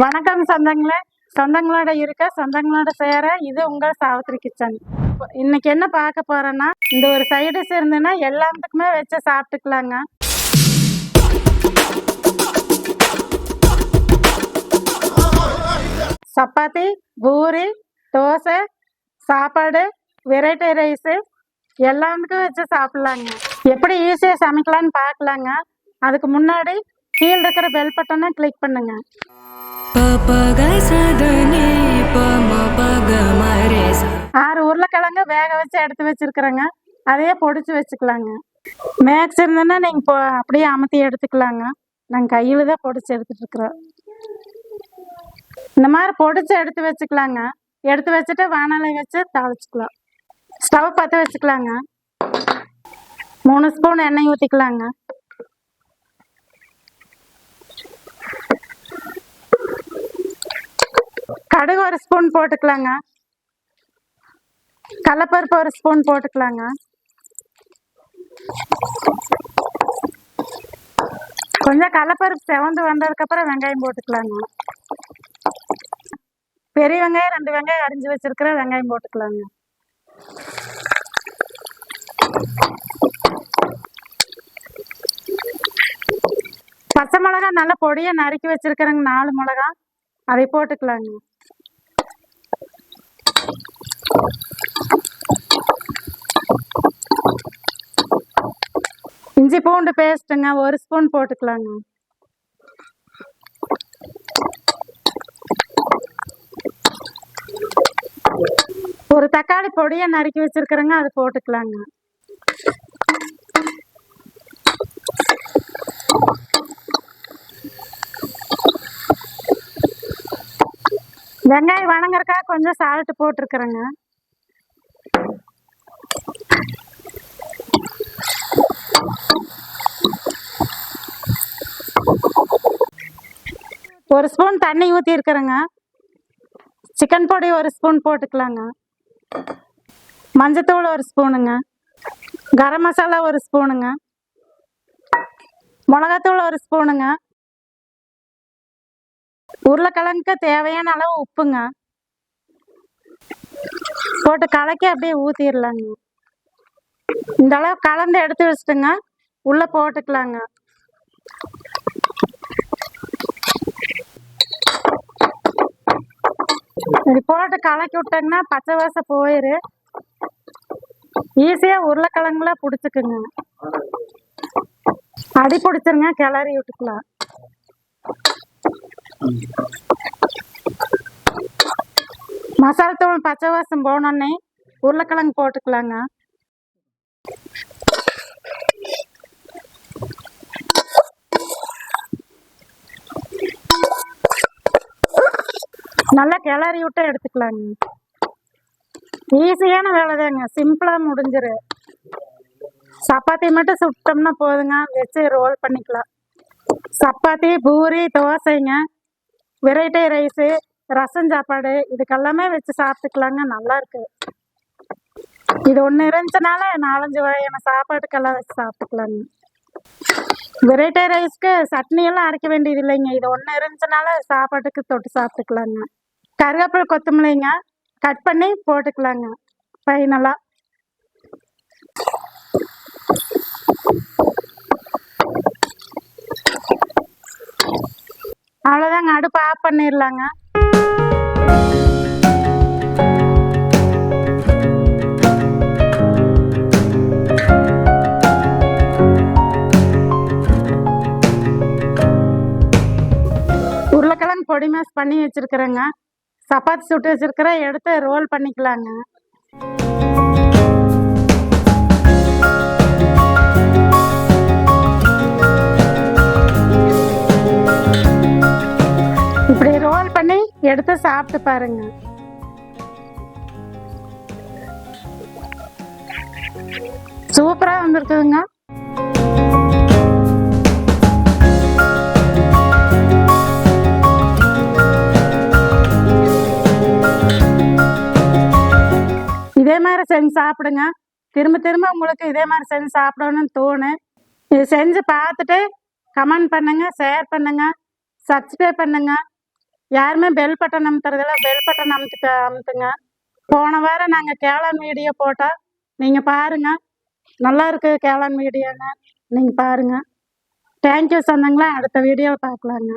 வணக்கம் சொந்தங்களே. சொந்தங்களோட இருக்க சொந்தங்களோட சேர இது உங்கள் சாவித்ரி கிச்சன். இன்னைக்கு என்ன பார்க்க போறேன்னா இந்த ஒரு சைடிஸ் இருந்துன்னா எல்லாத்துக்குமே வச்சு சாப்பிட்டுக்கலாங்க. சப்பாத்தி பூரி தோசை சாப்பாடு வெரைட்டி ரைஸு எல்லாத்துக்கும் வச்சு சாப்பிட்லாங்க. எப்படி ஈஸியாக சமைக்கலான்னு பார்க்கலாங்க. அதுக்கு முன்னாடி கீழே இருக்கிற பெல் பட்டனை கிளிக் பண்ணுங்கள் ஆறு உருளைக்கிழங்கு வேக வச்சு எடுத்து வச்சிருக்கிறேங்க. அதையே பொடிச்சு வச்சுக்கலாங்க. மேக்ஸ் இருந்ததுன்னா நீங்கள் இப்போ அப்படியே அமர்த்தி எடுத்துக்கலாங்க. நாங்கள் கையில் தான் பொடிச்சு எடுத்துட்டு இருக்கிறோம் இந்த மாதிரி பொடிச்சு எடுத்து வச்சுக்கலாங்க. எடுத்து வச்சுட்டு வானலை வச்சு தாளிச்சுக்கலாம். ஸ்டவ் பற்ற வச்சுக்கலாங்க. மூணு ஸ்பூன் எண்ணெய் ஊற்றிக்கலாங்க கடுகு ஒரு ஸ்பூன் போட்டுக்கலாங்க. கடலப்பருப்பு ஒரு ஸ்பூன் போட்டுக்கலாங்க. கொஞ்சம் கடலப்பருப்பு செவந்து வந்ததுக்கப்புறம் வெங்காயம் போட்டுக்கலாங்க. பெரிய வெங்காயம் ரெண்டு வெங்காயம் அரிஞ்சு வச்சிருக்கிற வெங்காயம் போட்டுக்கலாங்க. பச்சை மிளகா நல்லா பொடியை நறுக்கி வச்சிருக்கிறேங்க நாலு மிளகா அதை போட்டுக்கலாங்க. இஞ்சி பூண்டு பேஸ்ட்டுங்க ஒரு ஸ்பூன் போட்டுக்கலாங்க. ஒரு தக்காளி பொடியை நறுக்கி வச்சிருக்கிறேங்க அது போட்டுக்கலாங்க. வெங்காயம் வணங்குறக்காக கொஞ்சம் சால்ட் போட்டிருக்கிறேங்க. ஒரு ஸ்பூன் தண்ணி ஊற்றி இருக்கிறேங்க. சிக்கன் பொடி ஒரு ஸ்பூன் போட்டுக்கலாங்க. மஞ்சத்தூள் ஒரு ஸ்பூனுங்க. கரம் மசாலா ஒரு ஸ்பூனுங்க. மிளகாத்தூள் ஒரு ஸ்பூனுங்க. உருளைக்கிழங்குக்கு தேவையான அளவு உப்புங்க. போட்டு கலக்கி அப்படியே ஊற்றிடலாங்க இந்த அளவு கலந்து எடுத்து வச்சுட்டுங்க. உள்ளே போட்டுக்கலாங்க. இப்படி போட்டு கலக்கி விட்டாங்கன்னா பச்சை வாசம் போயிரு. ஈஸியாக உருளைக்கிழங்குல பிடிச்சிக்குங்க. அடி பிடிச்சிருங்க கிளறி விட்டுக்கலாம் மசாலா தூள் பச்சை வாசம் போனோன்னே உருளைக்கிழங்கு போட்டுக்கலாங்க. நல்லா கிளறி விட்டு எடுத்துக்கலாங்க. ஈஸியான வேலை தாங்க சிம்பிளாக முடிஞ்சிரு. சப்பாத்தி மட்டும் சுட்டோம்னா போதுங்க. வச்சு ரோல் பண்ணிக்கலாம். சப்பாத்தி பூரி தோசைங்க. வெரைட்டி ரைஸு ரசம் சாப்பாடு இதுக்கெல்லாமே வச்சு சாப்பிட்டுக்கலாங்க. நல்லா இருக்கு. இது ஒன்று இருந்துச்சுனால நாலஞ்சு வகையான சாப்பாட்டுக்கெல்லாம் வச்சு சாப்பிட்டுக்கலாங்க. வெரைட்டி ரைஸ்க்கு சட்னி எல்லாம் அரைக்க வேண்டியது இல்லைங்க. இது ஒன்று இருந்துச்சுனால சாப்பாட்டுக்கு தொட்டு சாப்பிட்டுக்கலாங்க. கருவேப்பிலை கொத்தமல்லிங்க கட் பண்ணி போட்டுக்கலாங்க. ஃபைனலாக அவ்வளோதாங்க அடுப்பு ஆஃப் பண்ணிடலாங்க உருளைக்கிழங்கு பொடி மேஸ் பண்ணி வச்சுருக்குறேங்க. சப்பாத்தி சுட்டு வச்சிருக்கிறேன் எடுத்து ரோல் பண்ணிக்கலாங்க. இப்படி ரோல் பண்ணி எடுத்து சாப்பிட்டு பாருங்க. சூப்பரா வந்திருக்குதுங்க. இதே மாதிரி செஞ்சு சாப்பிடுங்க. திரும்ப திரும்ப உங்களுக்கு இதே மாதிரி செஞ்சு சாப்பிடணும்னு தோணும் இது செஞ்சு பார்த்துட்டு கமெண்ட் பண்ணுங்க ஷேர் பண்ணுங்க சப்ஸ்கிரைப் பண்ணுங்க. யாருமே பெல் பட்டன் அமுத்துறதில்ல பெல் பட்டன் அமுத்து அமுத்துங்க. போன வாரம் நாங்கள் கேளான் வீடியோ போட்டோம் நீங்கள் பாருங்க. நல்லா இருக்கு கேளான் வீடியோங்க நீங்கள் பாருங்க. தேங்க்யூ சொந்தங்களா அடுத்த வீடியோவில் பார்க்கலாங்க.